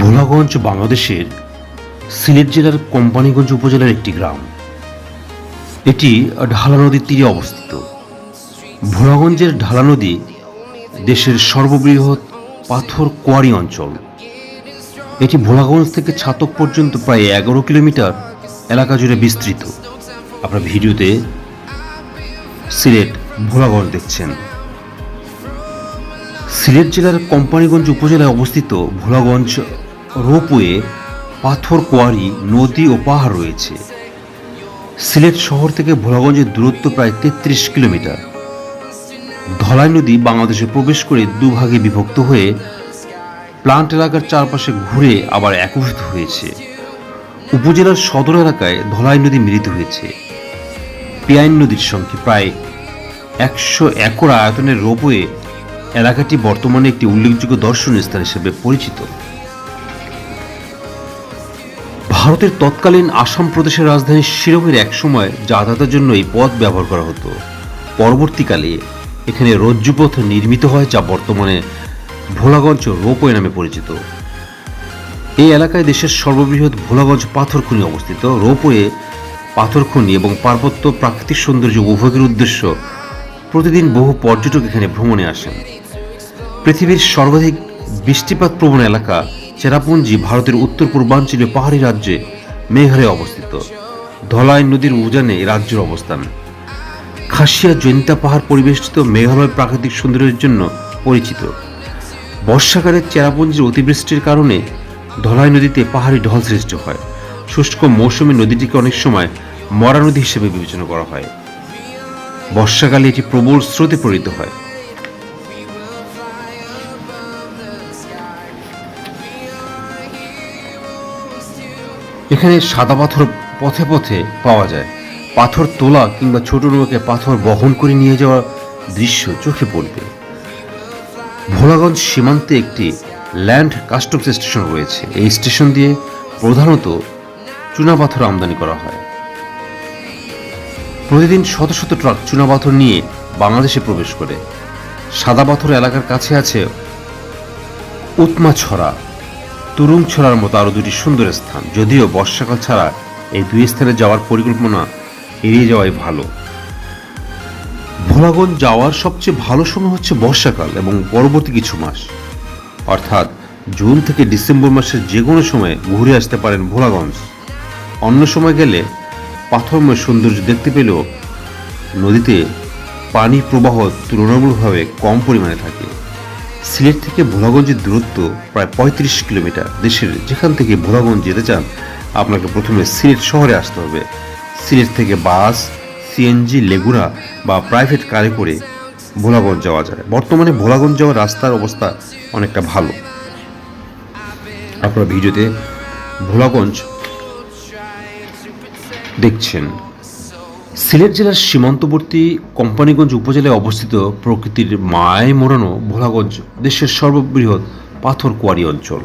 ভোলাগঞ্জ, বাংলাদেশের সিলেট জেলার কোম্পানিগঞ্জ উপজেলার একটি গ্রাম। এটি ঢালা নদীর তীরে অবস্থিত। ভোলাগঞ্জের ঢালা নদী দেশের সর্ববৃহৎ পাথর কোয়ারি অঞ্চল। এটি ভোলাগঞ্জ থেকে ছাতক পর্যন্ত প্রায় এগারো কিলোমিটার এলাকা জুড়ে বিস্তৃত। আপনার ভিডিওতে সিলেট ভোলাগঞ্জ দেখছেন। সিলেট জেলার কোম্পানিগঞ্জ উপজেলায় অবস্থিত ভোলাগঞ্জ রোপওয়ে পাথর কোয়ারি নদী ও পাহাড় রয়েছে। সিলেট শহর থেকে ভোলাগঞ্জের দূরত্ব প্রায় তেত্রিশ কিলোমিটার। ধলাই নদী বাংলাদেশে প্রবেশ করে দুভাগে বিভক্ত হয়ে প্লান্ট এলাকার চারপাশে ঘুরে আবার একভূত হয়েছে। উপজেলার সদর এলাকায় ধলাই নদী মিলিত হয়েছে। পিয়াইন নদীর সঙ্গে প্রায় একশো একর আয়তনের রোপওয়ে এলাকাটি বর্তমানে একটি উল্লেখযোগ্য দর্শনীয় স্থান হিসেবে পরিচিত। ভারতের তৎকালীন আসাম প্রদেশের রাজধানী শিলংয়ের একসময় যাতায়াতের জন্য এই পথ ব্যবহার করা হতো। পরবর্তীকালে এখানে রজ্জুপথ নির্মিত হয়, যা বর্তমানে ভোলাগঞ্জ রোপওয়ে নামে পরিচিত। এই এলাকায় দেশের সর্ববৃহৎ ভোলাগঞ্জ পাথর খনি অবস্থিত। রোপওয়ে, পাথর খনি এবং পার্বত্য প্রাকৃতিক সৌন্দর্য উপভোগের উদ্দেশ্য প্রতিদিন বহু পর্যটক এখানে ভ্রমণে আসেন। পৃথিবীর সর্বাধিক বৃষ্টিপাত প্রবণ এলাকা চেরাপুঞ্জি, ভারতের উত্তর পূর্বাঞ্চলীয় পাহাড়ি রাজ্যে মেঘালয়ে অবস্থিত। ধলাই নদীর উজানে রাজ্যের অবস্থান। খাসিয়া জৈন্তা পাহাড় পরিবেষ্টিত মেঘালয় প্রাকৃতিক সৌন্দর্যের জন্য পরিচিত। বর্ষাকালে চেরাপুঞ্জির অতিবৃষ্টির কারণে ধলাই নদীতে পাহাড়ি ঢল সৃষ্টি হয়। শুষ্ক মৌসুমে নদীটিকে অনেক সময় মরা নদী হিসেবে বিবেচনা করা হয়। বর্ষাকালে এটি প্রবল স্রোতে পরিণত হয়। এখানে সাদা পাথর পথে পথে পাওয়া যায়। পাথর তোলা কিংবা ছোট নৌকে পাথর বহন করে নিয়ে যাওয়ার দৃশ্য চোখে পড়বে। ভোলাগঞ্জ সীমান্তে একটি ল্যান্ড কাস্টমস স্টেশন রয়েছে। এই স্টেশন দিয়ে প্রধানত চুনাপাথর আমদানি করা হয়। প্রতিদিন শত শত ট্রাক চুনাপাথর নিয়ে বাংলাদেশে প্রবেশ করে। সাদা পাথর এলাকার কাছে আছে উৎমা ছড়া তুরুং ছড়ার মতো আরও দুটি সুন্দর স্থান। যদিও বর্ষাকাল ছাড়া এই দুই স্থানে যাওয়ার পরিকল্পনা এড়িয়ে যাওয়াই ভালো। ভোলাগঞ্জ যাওয়ার সবচেয়ে ভালো সময় হচ্ছে বর্ষাকাল এবং পরবর্তী কিছু মাস। অর্থাৎ জুন থেকে ডিসেম্বর মাসের যে কোনো সময় ঘুরে আসতে পারেন ভোলাগঞ্জ। অন্য সময় গেলে পাথরময় সৌন্দর্য দেখতে পেলেও নদীতে পানি প্রবাহ তুলনামূলকভাবে কম পরিমাণে থাকে। সিলেট থেকে ভোলাগঞ্জের দূরত্ব প্রায় পঁয়ত্রিশ কিলোমিটার। দেশের যেখান থেকে ভোলাগঞ্জ যেতে চান, আপনাকে প্রথমে সিলেট শহরে আসতে হবে। সিলেট থেকে বাস সিএনজি লেগুনা বা প্রাইভেট কারে করে ভোলাগঞ্জ যাওয়া যায়। বর্তমানে ভোলাগঞ্জ যাওয়ার রাস্তার অবস্থা অনেকটা ভালো। আপনারা ভিডিওতে ভোলাগঞ্জ দেখছেন। সিলেট জেলার সীমান্তবর্তী কোম্পানিগঞ্জ উপজেলায় অবস্থিত প্রকৃতির মায় মোড়ানো ভোলাগঞ্জ দেশের সর্ববৃহৎ পাথর কোয়ারি অঞ্চল।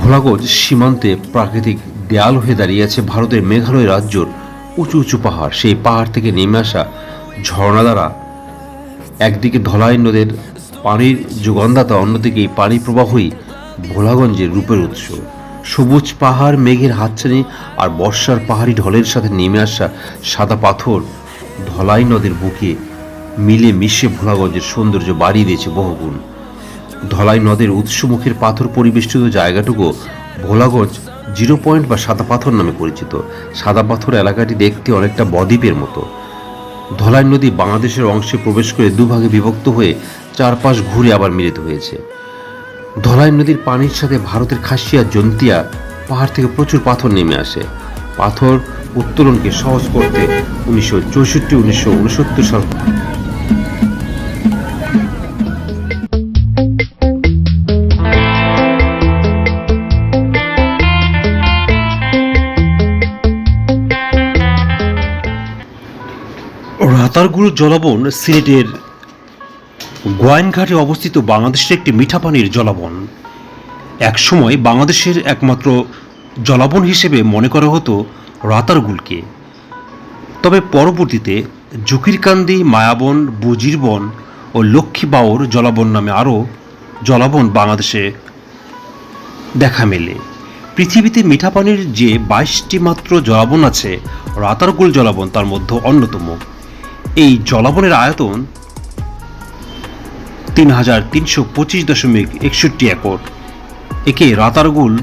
ভোলাগঞ্জ সীমান্তে প্রাকৃতিক দেয়াল হয়ে দাঁড়িয়ে আছে ভারতের মেঘালয় রাজ্যর উঁচু উঁচু পাহাড়, সেই পাহাড় থেকে নেমে আসা ঝর্ণা দ্বারা একদিকে ধলাই নদের পানির যোগানদাতা অন্যদিকে এই পানি প্রবাহই ভোলাগঞ্জের রূপের উৎস। সবুজ পাহাড়, মেঘের হাতছানি আর বর্ষার পাহাড়ি ঢলের সাথে নেমে আসা সাদা পাথর ধলাই নদের বুকে মিলে মিশে ভোলাগঞ্জের সৌন্দর্য বাড়িয়ে দিয়েছে বহুগুণ। ধলাই নদের উৎসমুখের পাথর পরিবেষ্টিত জায়গাটুকু ভোলাগঞ্জ জিরো পয়েন্ট বা সাদা পাথর নামে পরিচিত। সাদা পাথর এলাকাটি দেখতে অনেকটা বদ্বীপের মতো। ধলাই নদী বাংলাদেশের অংশে প্রবেশ করে দুভাগে বিভক্ত হয়ে চারপাশ ঘুরে আবার মিলিত হয়েছে। ধলাই নদীর পানির সাথে ভারতের খাসিয়া, জন্তিয়া পাহাড় থেকে প্রচুর পাথর নেমে আসে। পাথর উত্তোলনকে সহজ করতে উনিশশো চৌষট্টি, উনিশশো উনসত্তর সাল রাতারগুড় জলাবন সিলেটের গোয়াইনঘাটে অবস্থিত বাংলাদেশের একটি মিঠা পানির জলাবন একসময় বাংলাদেশের একমাত্র জলাবন হিসেবে মনে করা হতো রাতারগুলকে। তবে পরবর্তীতে জুকিরকান্দি, মায়াবন বুজির বন ও লক্ষ্মী বাউর জলাবন নামে আরও জলাবন বাংলাদেশে দেখা মেলে। পৃথিবীতে মিঠা পানির যে বাইশটি মাত্র জলাবন আছে, রাতারগুল জলাবন তার মধ্যে অন্যতম। এই জলাবনের আয়তন তিন হাজার তিনশো পঁচিশ দশমিক একষট্টি একর। একে রাতারগুল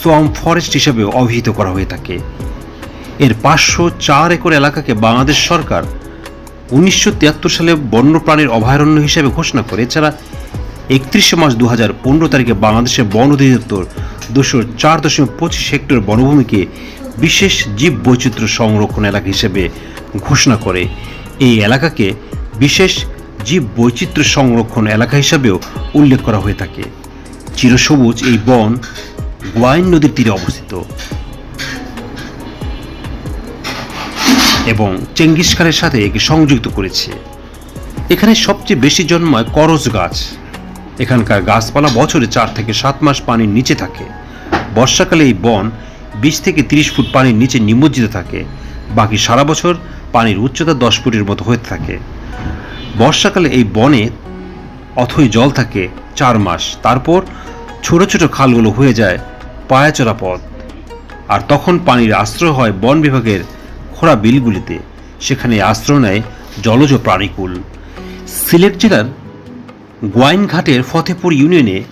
সোয়াম ফরেস্ট হিসেবে অভিহিত করা হয়ে থাকে। এর পাঁচশো চার একর এলাকাকে বাংলাদেশ সরকার উনিশশো তিয়াত্তর সালে বন্যপ্রাণীর অভয়ারণ্য হিসেবে ঘোষণা করে, এছাড়া একত্রিশে মার্চ দু হাজার পনেরো তারিখে বাংলাদেশের বন অধিদপ্তর দুশো চার দশমিক পঁচিশ হেক্টর বনভূমিকে বিশেষ জীব বৈচিত্র্য সংরক্ষণ এলাকা হিসেবে ঘোষণা করে। এই এলাকাকে বিশেষ জীব বৈচিত্র্য সংরক্ষণ এলাকা হিসাবেও উল্লেখ করা হয়ে থাকে। চিরসবুজ এই বন গোয়াইন নদীর তীরে অবস্থিত। এবং চেঙ্গিস খানের সাথে একে সংযুক্ত করেছে। এখানে সবচেয়ে বেশি জন্মায় করজ গাছ। এখানকার গাছপালা বছরে চার থেকে সাত মাস পানির নিচে থাকে। বর্ষাকালে এই বন বিশ থেকে তিরিশ ফুট পানির নিচে নিমজ্জিত থাকে। বাকি সারা বছর পানির উচ্চতা দশ ফুটের মতো হয়ে থাকে। বর্ষাকালে এই বনে অথই জল থাকে চার মাস। তারপর ছোট ছোট খালগুলো হয়ে যায় পায়াচড়া পথ। আর তখন পানির আশ্রয় হয় বন বিভাগের খোড়া বিলগুলিতে। সেখানে আশ্রয় নেয় জলজ প্রাণীকুল। সিলেট জেলার গোয়াইনঘাটের ফতেপুর ইউনিয়নে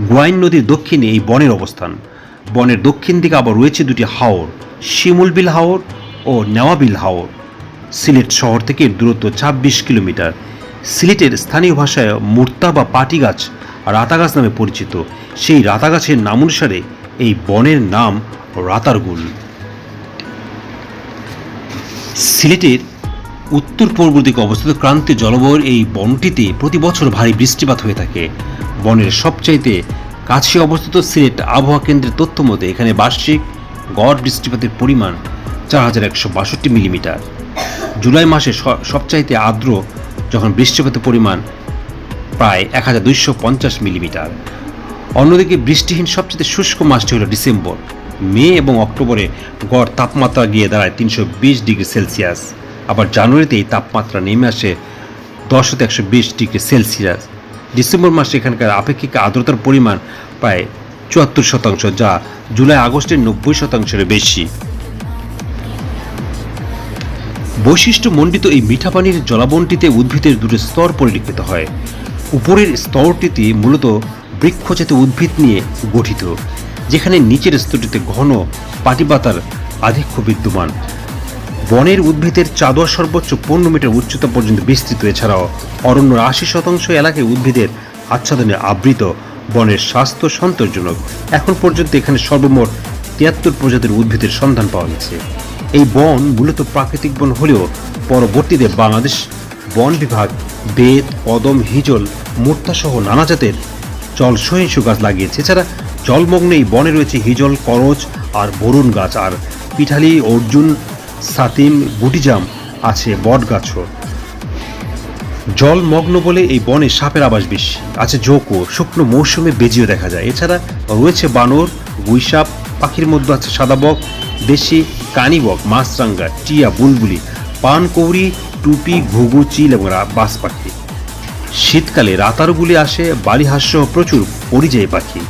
গোয়াইন নদীর দক্ষিণে এই বনের অবস্থান। বনের দক্ষিণ দিকে আবার রয়েছে দুটি হাওর, শিমুলবিল হাওর ও নেওয়াবিল হাওর। সিলেট শহর থেকে দূরত্ব ছাব্বিশ কিলোমিটার। সিলেটের স্থানীয় ভাষায় মূর্তা বা পাটি গাছ রাতাগাছ নামে পরিচিত। সেই রাতাগাছের নাম অনুসারে এই বনের নাম রাতারগুল। সিলেটের উত্তর পূর্ব দিকে অবস্থিত ক্রান্তীয় জলবায়ুর এই বনটিতে প্রতি বছর ভারী বৃষ্টিপাত হয়ে থাকে। বনের সবচাইতে কাছে অবস্থিত সিলেট আবহাওয়া কেন্দ্রের তথ্য মতে, এখানে বার্ষিক গড় বৃষ্টিপাতের পরিমাণ চার হাজার একশো বাষট্টি মিলিমিটার। জুলাই মাসে সবচাইতে আর্দ্র যখন বৃষ্টিপাতের পরিমাণ প্রায় এক হাজার দুইশো পঞ্চাশ মিলিমিটার। অন্যদিকে বৃষ্টিহীন সবচেয়ে শুষ্ক মাসটি হল ডিসেম্বর। মে এবং অক্টোবরে গড় তাপমাত্রা গিয়ে দাঁড়ায় তিনশো বিশ ডিগ্রি সেলসিয়াস। আবার জানুয়ারিতে এই তাপমাত্রা নেমে আসে দশ হতে একশো বিশ ডিগ্রি সেলসিয়াস। ডিসেম্বর মাসে এখানকার আপেক্ষিক আর্দ্রতার পরিমাণ প্রায় চুয়াত্তর শতাংশ, যা জুলাই আগস্টের নব্বই শতাংশের বেশি। বৈশিষ্ট্য মণ্ডিত এই মিঠা পানির জলাবনটিতে উদ্ভিদের দুটো স্তর পরিলক্ষিত হয়। উপরের স্তরটিতে মূলত বৃক্ষজাতীয় উদ্ভিদ নিয়ে গঠিত, যেখানে নিচের স্তরটিতে ঘন পাটিপাতার আধিক্য বিদ্যমান। বনের উদ্ভিদের চাদর সর্বোচ্চ পনেরো মিটার উচ্চতা পর্যন্ত বিস্তৃত। এছাড়াও অরণ্যর আশি শতাংশ এলাকায় উদ্ভিদের আচ্ছাদনে আবৃত। বনের স্বাস্থ্য সন্তোষজনক। এখন পর্যন্ত এখানে সর্বমোট তিয়াত্তর প্রজাতির উদ্ভিদের সন্ধান পাওয়া গেছে। এই বন মূলত প্রাকৃতিক বন হলেও পরবর্তীতে বাংলাদেশ বন বিভাগ, বেত, কদম, হিজল মূর্তাসহ নানা জাতের জল সহিংসু গাছ লাগিয়েছে। এছাড়া জলমগ্ন এই বনে রয়েছে হিজল, করচ আর বরুণ গাছ। আর পিঠালি, অর্জুন সাতিম গুটিজাম আছে বট গাছও জলমগ্ন বলে এই বনে সাপের আবাস বেশি আছে জোকো, শুকনো মৌসুমে বেজিও দেখা যায়। এছাড়া রয়েছে বানর, গুইসাপ, পাখির মধ্যে আছে সাদাবক, দেশি কানিবক, মাছরাঙ্গা, টিয়া, বুলবুলি, পানকৌড়ি, টুপি, ঘুঘু, চিল এবং বাস পাখি শীতকালে রাতারগুলি আসে বালিহাস্য প্রচুর পরিযায়ী পাখি।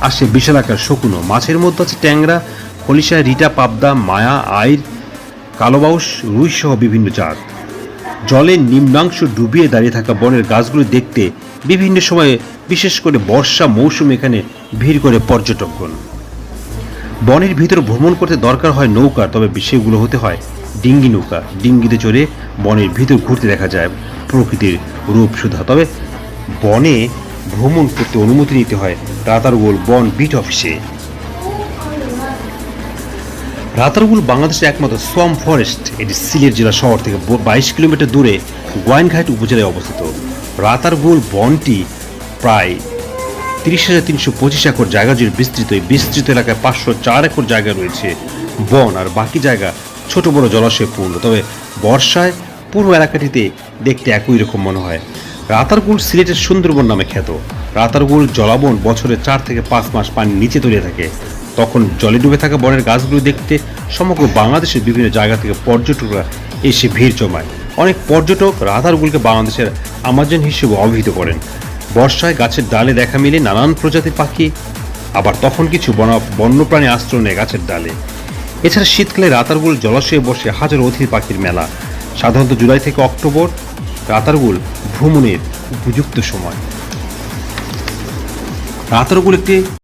আসে বিশালাকার শকুনো, মাছের মধ্যে আছে ট্যাংরা খলিশা রিটা, পাবদা, মায়া, আইর কালোবাউস রুই সহ বিভিন্ন জাত। জলের নিম্নাংশ ডুবিয়ে দাঁড়িয়ে থাকা বনের গাছগুলো দেখতে বিভিন্ন সময়ে বিশেষ করে বর্ষা মৌসুম এখানে ভিড় করে পর্যটকগণ। বনের ভিতর ভ্রমণ করতে দরকার হয় নৌকা, তবে সেগুলো হতে হয় ডিঙ্গি নৌকা। ডিঙ্গিতে চড়ে বনের ভিতর ঘুরতে দেখা যায় প্রকৃতির রূপ সুধা। তবে বনে ভ্রমণ করতে অনুমতি নিতে হয় রাতারগোল বন বিট অফিসে। রাতারগুল বাংলাদেশের একমাত্র সোয়াম ফরেস্ট এটি সিলেট জেলা শহর থেকে বাইশ কিলোমিটার দূরে গোয়াইনঘাট উপজেলায় অবস্থিত। রাতারগুল বনটি প্রায় তিরিশ হাজার তিনশো পঁচিশ একর জায়গা জুড়ে বিস্তৃত। এই বিস্তৃত এলাকায় পাঁচশো চার একর জায়গা রয়েছে বন আর বাকি জায়গা ছোট বড় জলাশয়ে পূর্ণ। তবে বর্ষায় পুরো এলাকাটিতে দেখতে একই রকম মনে হয়। রাতারগুল সিলেটের সুন্দরবন নামে খ্যাত। রাতারগুল জলাবন বছরে চার থেকে পাঁচ মাস পানি নিচে তলিয়ে থাকে। তখন জলে ডুবে থাকা বনের গাছগুলো দেখতে সমগ্র বাংলাদেশের বিভিন্ন জায়গা থেকে পর্যটকরা এসে ভিড় জমায়। অনেক পর্যটক রাতারগুলকে বাংলাদেশের আমাজন হিসেবে অভিহিত করেন। বর্ষায় গাছের ডালে দেখা মিলে নানান প্রজাতির পাখি, আবার তখন কিছু বন, বন্যপ্রাণী আশ্রয় নেয় গাছের ডালে। এছাড়া শীতকালে রাতারগুল জলাশয়ে বসে হাজার অতিথি পাখির মেলা। সাধারণত জুলাই থেকে অক্টোবর রাতারগুল ভ্রমণের উপযুক্ত সময়। রাতারগুল একটি